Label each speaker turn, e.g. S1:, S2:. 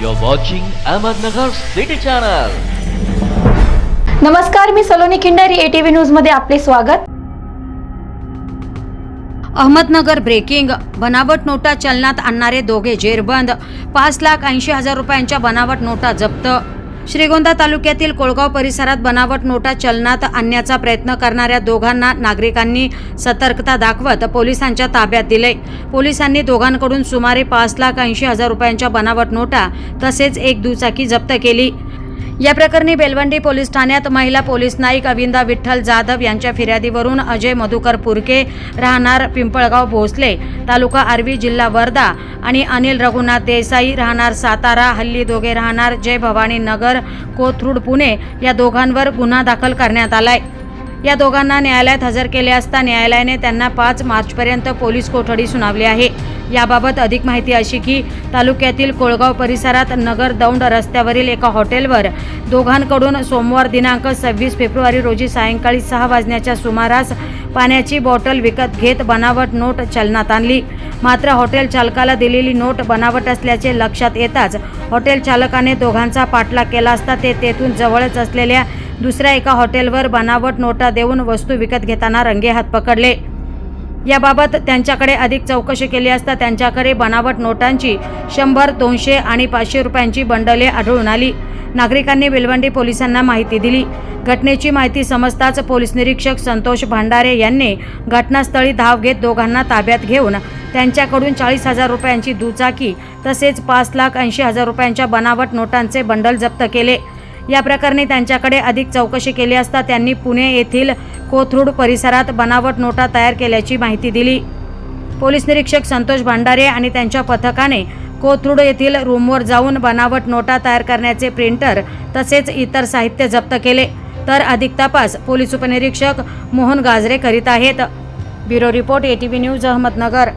S1: You're watching Ahmednagar City Channel.
S2: नमस्कार मी Saloni Khindari ATV न्यूजमध्ये आपले स्वागत.
S3: अहमदनगर ब्रेकिंग बनावट नोटा चलनात आणणारे दोघे जेरबंद. पाच लाख ऐंशी हजार रुपयांच्या बनावट नोटा जप्त. श्रीगोंदा तालुक्यातील कोळगाव परिसरात बनावट नोटा चलनात आणण्याचा प्रयत्न करणाऱ्या दोघांना नागरिकांनी सतर्कता दाखवत पोलिसांच्या ताब्यात दिले. पोलिसांनी दोघांकडून सुमारे पाच लाख ऐंशी हजार रुपयांच्या बनावट नोटा तसेच एक दुचाकी जप्त केली. या प्रकरणी बेलवंडी पोलीस ठाण्यात महिला पोलीस नाईक अविंदा विठ्ठल जाधव यांच्या फिर्यादीवरून अजय मधुकर पुरके राहणार पिंपळगाव भोसले तालुका आर्वी जिल्हा वर्धा आणि अनिल रघुनाथ देसाई राहणार सातारा हल्ली दोघे राहणार जय भवानी नगर कोथरूड पुणे या दोघांवर गुन्हा दाखल करण्यात आलाय. या दोघांना न्यायालयात हजर केले असता न्यायालयाने त्यांना पाच मार्चपर्यंत पोलीस कोठडी सुनावली आहे. याबाबत अधिक माहिती अशी की तालुक्यातील कोळगाव परिसरात नगर दौंड रस्त्यावरील एका हॉटेलवर दोघांकडून सोमवार दिनांक सव्वीस फेब्रुवारी रोजी सायंकाळी सहा वाजण्याच्या सुमारास पाण्याची बॉटल विकत घेत बनावट नोट चलनात आणली. मात्र हॉटेल चालकाला दिलेली नोट बनावट असल्याचे लक्षात येताच हॉटेल चालकाने दोघांचा पाठलाग केला असता ते तेथून जवळच असलेल्या दुसऱ्या एका हॉटेलवर बनावट नोटा देऊन वस्तू विकत घेताना रंगेहात पकडले. याबाबत त्यांच्याकडे अधिक चौकशी केली असता त्यांच्याकडे बनावट नोटांची शंभर दोनशे आणि पाचशे रुपयांची बंडले आढळून आली. नागरिकांनी बेलवंडी पोलिसांना माहिती दिली. घटनेची माहिती समजताच पोलीस निरीक्षक संतोष भांडारे यांनी घटनास्थळी धाव घेत दोघांना ताब्यात घेऊन त्यांच्याकडून चाळीस हजार रुपयांची दुचाकी तसेच पाच लाख ऐंशी हजार रुपयांच्या बनावट नोटांचे बंडल जप्त केले. या प्रकरणी त्यांच्याकडे अधिक चौकशी केली असता त्यांनी पुणे येथील कोथरूड परिसरात बनावट नोटा तयार केल्याची माहिती दिली. पोलीस निरीक्षक संतोष भांडारे आणि त्यांच्या पथकाने कोथरूड येथील रूमवर जाऊन बनावट नोटा तयार करण्याचे प्रिंटर तसेच इतर साहित्य जप्त केले. तर अधिक तपास पोलीस उपनिरीक्षक मोहन गाजरे करीत आहेत. Bureau report ATV news Ahmednagar.